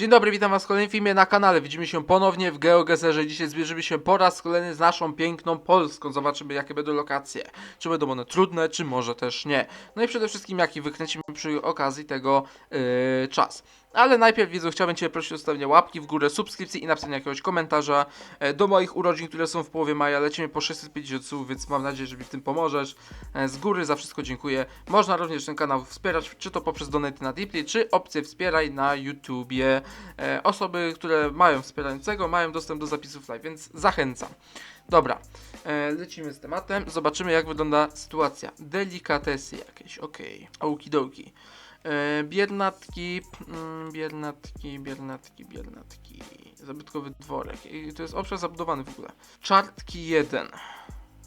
Dzień dobry, witam was w kolejnym filmie na kanale. Widzimy się ponownie w GeoGeserze. Dzisiaj zbierzemy się po raz kolejny z naszą piękną Polską. Zobaczymy jakie będą lokacje. Czy będą one trudne, czy może też nie. No i przede wszystkim jaki wykręcimy przy okazji tego yy, czas. Ale najpierw widzu chciałbym Cię prosić o zostawienie łapki w górę, subskrypcji i napisanie jakiegoś komentarza e, do moich urodzin, które są w połowie maja. Lecimy po 650 słów, więc mam nadzieję, że mi w tym pomożesz. E, Z góry za wszystko dziękuję. Można również ten kanał wspierać, czy to poprzez donate na Deeply, czy opcję wspieraj na YouTubie. E, Osoby, które mają wspierającego, mają dostęp do zapisów live, więc zachęcam. Dobra, lecimy z tematem. Zobaczymy, jak wygląda sytuacja. Delikatesy jakieś, okej. Okidoki. E, biernatki, mm, biernatki, biernatki, biernatki. Zabytkowy dworek. I to jest obszar zabudowany w ogóle. Czartki 1.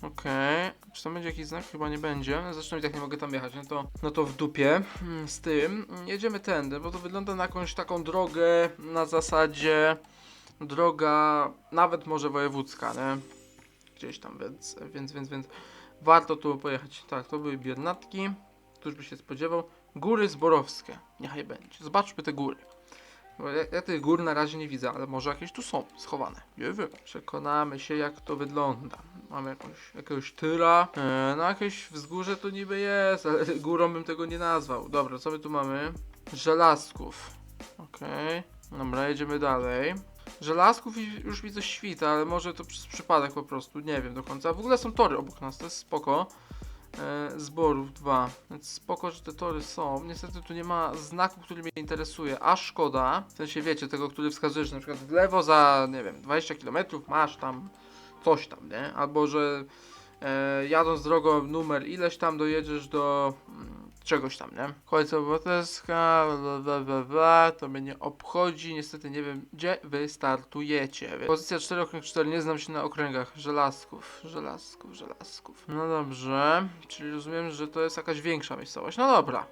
Okej. Czy tam będzie jakiś znak? Chyba nie będzie. Zresztą i tak nie mogę tam jechać. No to, no to w dupie. Mm, Z tym. Jedziemy tędy, bo to wygląda na jakąś taką drogę na zasadzie droga nawet może wojewódzka, nie? Gdzieś tam, więc, więc, więc, więc warto tu pojechać. Tak, to były biernatki. Któż by się spodziewał? Góry Zborowskie. Niechaj będzie. Zobaczmy te góry. Bo ja, ja tych gór na razie nie widzę, ale może jakieś tu są schowane. Nie wiem. Przekonamy się jak to wygląda. Mamy jakąś, jakiegoś tyra. E, no jakieś wzgórze to niby jest, ale górą bym tego nie nazwał. Dobra, co my tu mamy? Żelazków. Okej. Dobra, jedziemy dalej. Żelazków już widzę świta, ale może to przez przypadek po prostu, nie wiem do końca. W ogóle są tory obok nas, to jest spoko. E, zborów 2, więc spoko, że te tory są. Niestety tu nie ma znaku, który mnie interesuje, a szkoda. W sensie wiecie, tego, który wskazuje, że na przykład w lewo za, nie wiem, 20 km masz tam coś tam, nie? Albo że e, jadąc drogą numer ileś tam dojedziesz do mm, czegoś tam, nie? Końca obywatelska, bla, bla, bla, bla, to mnie nie obchodzi, niestety nie wiem, gdzie wy startujecie. Pozycja 4, okręg 4, nie znam się na okręgach, żelazków, żelazków, żelazków. No dobrze, czyli rozumiem, że to jest jakaś większa miejscowość, no dobra.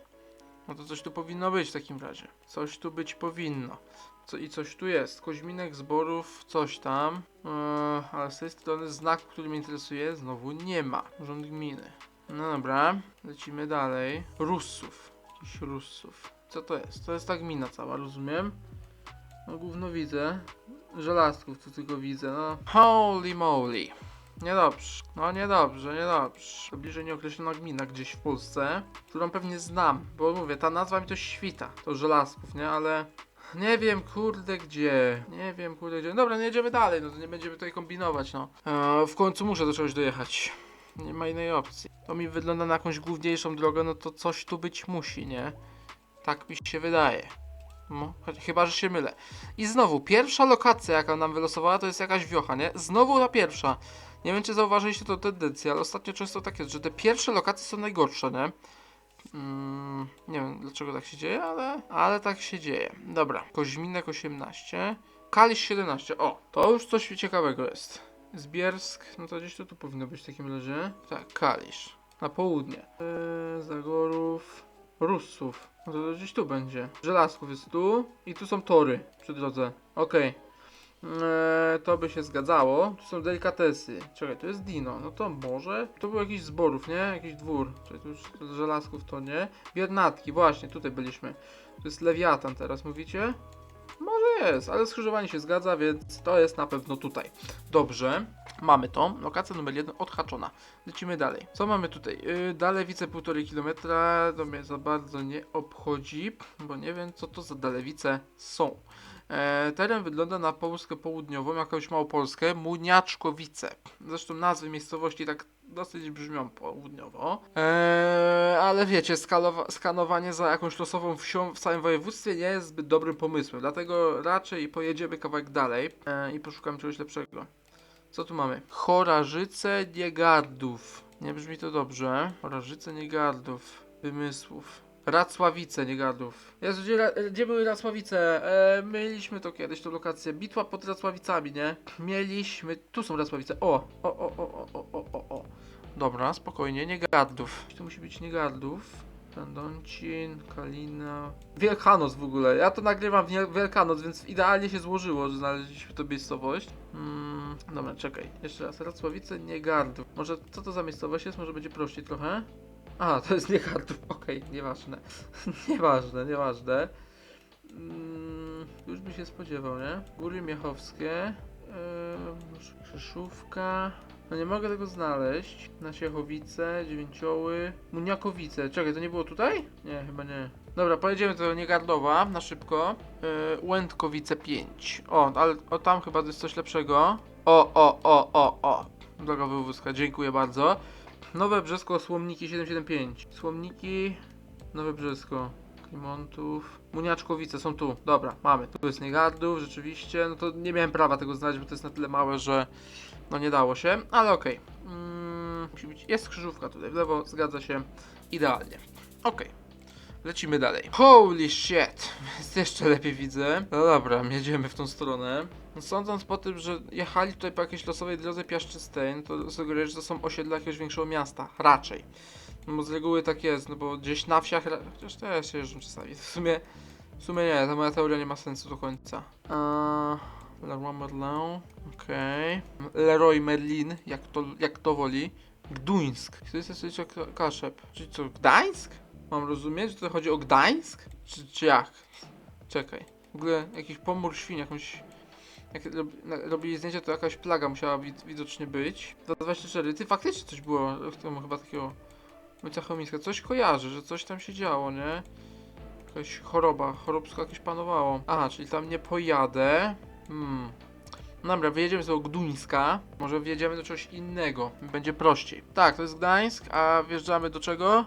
No to coś tu powinno być w takim razie. Coś tu być powinno. Co, I coś tu jest. Koźminek zborów, coś tam. Eee, ale z tej strony znak, który mnie interesuje, znowu nie ma. Urząd gminy. No dobra, lecimy dalej. Rusów. Jakiś Rusów. Co to jest? To jest ta gmina cała, rozumiem? No gówno widzę. Żelazków tu tylko widzę, no. Holy moly. Niedobrze. No niedobrze, niedobrze. To bliżej nieokreślona gmina gdzieś w Polsce, którą pewnie znam, bo mówię, ta nazwa mi to świta. To żelazków, nie? Ale nie wiem, kurde, gdzie. Nie wiem, kurde, gdzie. Dobra, no jedziemy dalej, no to nie będziemy tutaj kombinować, no. Eee, w końcu muszę do czegoś dojechać. Nie ma innej opcji. To mi wygląda na jakąś główniejszą drogę, no to coś tu być musi, nie? Tak mi się wydaje. No, chyba, że się mylę. I znowu, pierwsza lokacja, jaka nam wylosowała, to jest jakaś wiocha, nie? Znowu ta pierwsza. Nie wiem, czy zauważyliście to tendencję, ale ostatnio często tak jest, że te pierwsze lokacje są najgorsze, nie? Mm, nie wiem dlaczego tak się dzieje, ale, ale tak się dzieje. Dobra, Koźminek 18, Kalisz 17. O, to już coś ciekawego jest. Zbiersk, no to gdzieś to tu powinno być w takim razie. Tak, Kalisz. Na południe. Eee, Zagorów, Rusów. No to gdzieś tu będzie. Żelazków jest tu i tu są tory przy drodze. Okej. Eee, to by się zgadzało. Tu są delikatesy. Czekaj, to jest Dino. No to może. To był jakiś zborów, nie? Jakiś dwór. Czyli tu już żelazków to nie. Biernatki, właśnie, tutaj byliśmy. To jest Lewiatan teraz, mówicie? Jest, ale skrzyżowanie się zgadza, więc to jest na pewno tutaj. Dobrze, mamy to. Lokacja numer jeden odhaczona. Lecimy dalej. Co mamy tutaj? Yy, Dalewice 1,5 km. To mnie za bardzo nie obchodzi, bo nie wiem co to za Dalewice są. E, teren wygląda na Polskę Południową, jakąś Małopolskę, Muniaczkowice. Zresztą nazwy miejscowości tak dosyć brzmią południowo. E, ale wiecie, skanowanie za jakąś losową wsią w całym województwie nie jest zbyt dobrym pomysłem, dlatego raczej pojedziemy kawałek dalej e, i poszukamy czegoś lepszego. Co tu mamy? Chorarzyce Niegardów. Nie brzmi to dobrze. Chorarzyce Niegardów. Wymysłów. Racławice Niegardów. Jezu, gdzie, gdzie były Racławice? E, mieliśmy to kiedyś, tą lokację. Bitwa pod Racławicami, nie? Mieliśmy... Tu są Racławice. O! O, o, o, o, o, o, o. Dobra, spokojnie, Niegardów. Tu musi być Niegardów. Tandoncin, Kalina... Wielkanoc w ogóle. Ja to nagrywam w nie- Wielkanoc, więc idealnie się złożyło, że znaleźliśmy tę miejscowość. Mm, dobra, czekaj. Jeszcze raz. Racławice, Niegardów. Może co to za miejscowość jest? Może będzie prościej trochę? A, to jest Niegardów. Okej, nieważne. nieważne, nieważne. Mm, Już by się spodziewał, nie? Góry Miechowskie. Yy, Krzeszówka. No nie mogę tego znaleźć. Nasiechowice, Dziewięcioły, Muniakowice. Czekaj, to nie było tutaj? Nie, chyba nie. Dobra, pojedziemy do Niegardowa na szybko. Yy, Łętkowice 5. O, ale o, tam chyba jest coś lepszego. O, o, o, o, o. Droga wywózka, dziękuję bardzo. Nowe Brzesko, Słomniki 775. Słomniki, Nowe Brzesko. Klimontów. Muniaczkowice są tu. Dobra, mamy. Tu jest Niegardów, rzeczywiście. No to nie miałem prawa tego znaleźć, bo to jest na tyle małe, że no nie dało się, ale okej. Mm, musi być. Jest krzyżówka tutaj w lewo, zgadza się. Idealnie. Okej. Lecimy dalej. Holy shit! Jest jeszcze lepiej widzę. No dobra, jedziemy w tą stronę. No Sądząc po tym, że jechali tutaj po jakiejś losowej drodze piaszczystej, no to sugeruję, że to są osiedla jakiegoś większego miasta. Raczej. No bo z reguły tak jest, no bo gdzieś na wsiach, chociaż też jeżdżą czasami. W sumie, w sumie nie, ta moja teoria nie ma sensu do końca. Eee, Leroy Merlin, okej. Leroy Merlin, jak to, jak to woli. Gduńsk. To jest jeszcze Kaszep. Czyli co, Gdańsk? Mam rozumieć, że to chodzi o Gdańsk? Czy, czy jak? Czekaj. W ogóle jakiś pomór świn, jakąś... Jak robili zdjęcia, to jakaś plaga musiała wid widocznie być. 24. Ty faktycznie coś było w tym chyba takiego... Wojca Chomiska. Coś kojarzy, że coś tam się działo, nie? Jakaś choroba, choróbsko jakieś panowało. Aha, czyli tam nie pojadę. Hmm. Dobra, wyjedziemy do Gduńska. Może wjedziemy do czegoś innego. Będzie prościej. Tak, to jest Gdańsk, a wjeżdżamy do czego?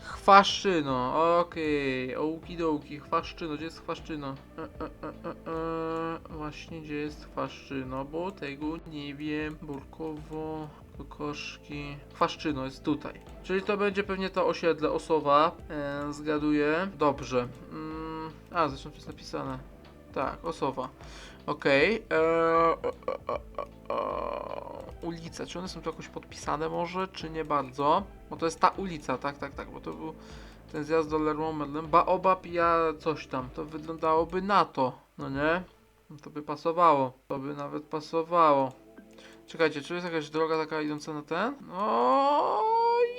Chwaszczyno, okej, okidoki, Chwaszczyno, gdzie jest Chwaszczyno? E, e, e, e, e, właśnie, gdzie jest Chwaszczyno, bo tego nie wiem, Burkowo, Kokoszki, Chwaszczyno jest tutaj. Czyli to będzie pewnie to osiedle Osowa, e, zgaduję. Dobrze, mm, a zresztą to jest napisane. Tak, Osowa. Okej. eee, e, e, e, e, czy one są tu jakoś podpisane może, czy nie bardzo? Bo to jest ta ulica, tak, tak, tak, bo to był ten zjazd do Leroy Merlin. Baobab ja coś tam, to wyglądałoby na to, no nie? No to by pasowało, to by nawet pasowało. Czekajcie, czy jest jakaś droga taka idąca na ten? No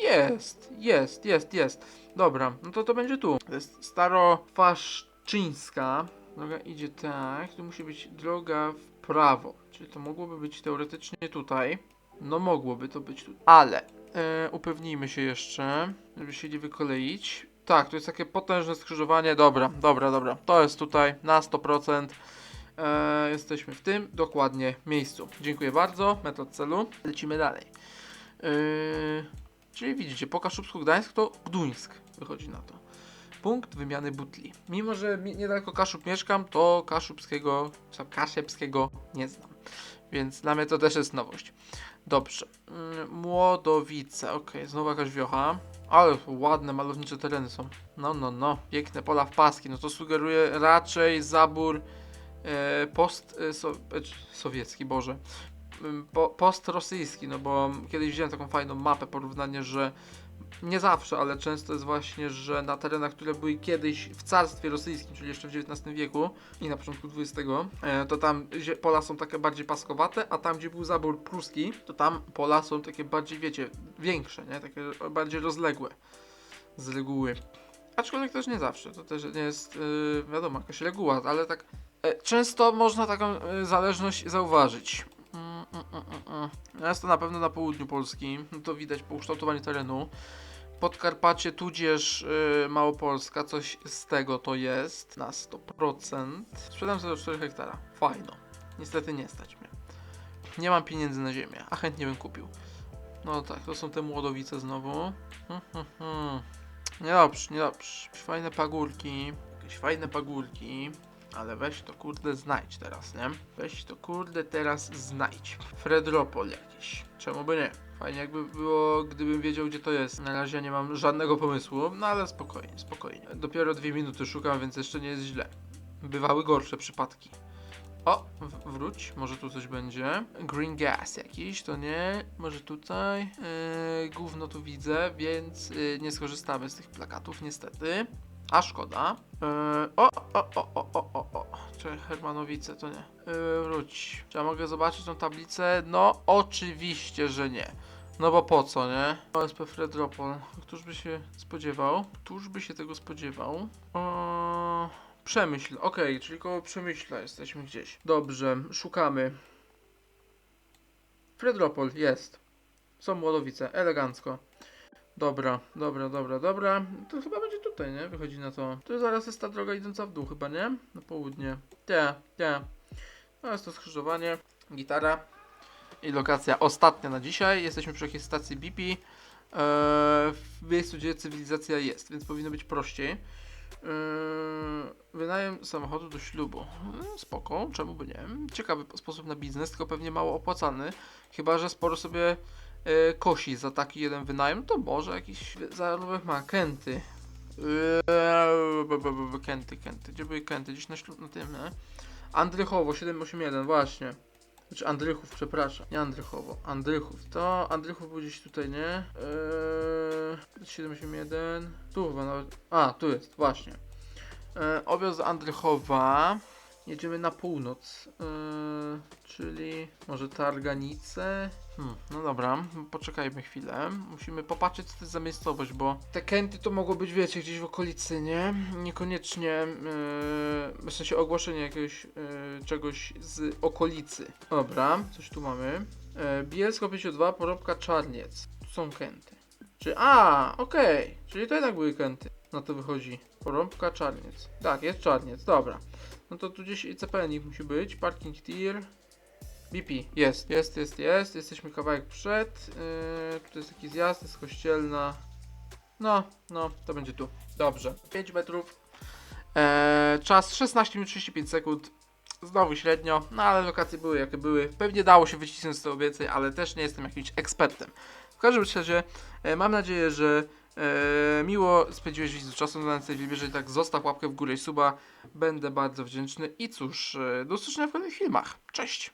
jest, jest, jest, jest. Dobra, no to to będzie tu. To jest starofaszczyńska. Droga idzie tak, tu musi być droga w prawo. Czyli to mogłoby być teoretycznie tutaj. No mogłoby to być tu. Ale e, upewnijmy się jeszcze, żeby się nie wykoleić. Tak, to jest takie potężne skrzyżowanie. Dobra, dobra, dobra. To jest tutaj na 100%. E, jesteśmy w tym dokładnie miejscu. Dziękuję bardzo. Metod celu. Lecimy dalej. E, czyli widzicie, po Kaszubsku Gdańsk to Gduńsk wychodzi na to. Punkt wymiany butli. Mimo, że niedaleko Kaszub mieszkam, to kaszubskiego, czy kaszepskiego nie znam. Więc dla mnie to też jest nowość. Dobrze. Mm, Młodowice, okej, znowu jakaś wiocha. Ale ładne, malownicze tereny są. No, no, no. Piękne pola w paski. No to sugeruje raczej zabór e, post e, so, e, sowiecki, Boże. Mm, Po, post-rosyjski, no bo kiedyś wziąłem taką fajną mapę, porównanie, że nie zawsze, ale często jest właśnie, że na terenach, które były kiedyś w carstwie rosyjskim, czyli jeszcze w XIX wieku i na początku XX, e, to tam pola są takie bardziej paskowate, a tam, gdzie był zabór pruski, to tam pola są takie bardziej, wiecie, większe, nie? Takie bardziej rozległe z reguły. Aczkolwiek też nie zawsze, to też nie jest, yy, wiadomo, jakaś reguła, ale tak e, często można taką zależność zauważyć. Mm, mm, mm, mm, mm. Jest to na pewno na południu Polski, to widać po ukształtowaniu terenu. Podkarpacie tudzież y, Małopolska, coś z tego to jest na 100%. Sprzedam za 4 hektara. Fajno. Niestety nie stać mnie. Nie mam pieniędzy na ziemię, a chętnie bym kupił. No tak, to są te młodowice znowu. Hmm, hmm, hmm. Niedobrze, niedobrze. Fajne pagórki. Jakieś fajne pagórki. Ale weź to kurde znajdź teraz, nie? Weź to kurde teraz znajdź. Fredropol jakiś. Czemu by nie? Fajnie jakby było, gdybym wiedział gdzie to jest. Na razie nie mam żadnego pomysłu, no ale spokojnie, spokojnie. Dopiero dwie minuty szukam, więc jeszcze nie jest źle. Bywały gorsze przypadki. O, wróć, może tu coś będzie. Green gas jakiś, to nie. Może tutaj. Yy, gówno tu widzę, więc yy, nie skorzystamy z tych plakatów, niestety. A szkoda. Yy, o, o, o, o, o, o, o. Czekaj, Hermanowice, to nie. Yy, wróć. Czy ja mogę zobaczyć tą tablicę? No, oczywiście, że nie. No bo po co, nie? OSP Fredropol. Któż by się spodziewał? Któż by się tego spodziewał? O, Przemyśl, okej, czyli koło Przemyśla jesteśmy gdzieś. Dobrze, szukamy. Fredropol, jest. Są Młodowice, elegancko. Dobra, dobra, dobra, dobra. To chyba będzie tutaj, nie? Wychodzi na to. To zaraz jest ta droga idąca w dół chyba, nie? Na południe. Nie, nie. No jest to skrzyżowanie. Gitara. I lokacja ostatnia na dzisiaj. Jesteśmy przy jakiejś stacji BP. Eee, w miejscu, gdzie cywilizacja jest, więc powinno być prościej. Eee, wynajem samochodu do ślubu. Eee, Spoko, czemu by nie? Ciekawy sposób na biznes, tylko pewnie mało opłacany. Chyba, że sporo sobie e, kosi za taki jeden wynajem, to może jakiś zarobek ma. Kenty. Eee, Kenty, Kenty. Gdzie były Kenty? Gdzieś na, ślub, na tym, nie? Andrychowo 781, właśnie. Znaczy Andrychów, przepraszam. Nie Andrychowo, Andrychów. To Andrychów był gdzieś tutaj, nie? Eee, 781. Tu chyba nawet. A, tu jest, właśnie. Eee, objazd do Andrychowa. Jedziemy na północ. Eee, czyli może Targanice. Hmm, no dobra, poczekajmy chwilę. Musimy popatrzeć, co to jest za miejscowość, bo te Kenty to mogło być, wiecie, gdzieś w okolicy, nie? Niekoniecznie, eee, w sensie ogłoszenie jakiegoś eee, czegoś z okolicy. Dobra, coś tu mamy. Eee, Bielsko 52, Porobka Czarniec. Tu są Kenty. Czy, a, okej, czyli to jednak były Kenty. No to wychodzi. Porąbka, Czarniec. Tak, jest Czarniec, dobra. No to tu gdzieś CPN musi być. Parking tier. BP. Jest, jest, jest, jest. Jesteśmy kawałek przed. Yy, tutaj jest jakiś zjazd, jest kościelna. No, no, to będzie tu. Dobrze. 5 metrów. Eee, czas 16 minut 35 sekund. Znowu średnio, no ale lokacje były jakie były. Pewnie dało się wycisnąć z tego więcej, ale też nie jestem jakimś ekspertem. W każdym razie e, mam nadzieję, że e, miło spędziłeś widzów czasu na tej filmie. Jeżeli tak, zostaw łapkę w górę i suba. Będę bardzo wdzięczny. I cóż, e, do usłyszenia w kolejnych filmach. Cześć!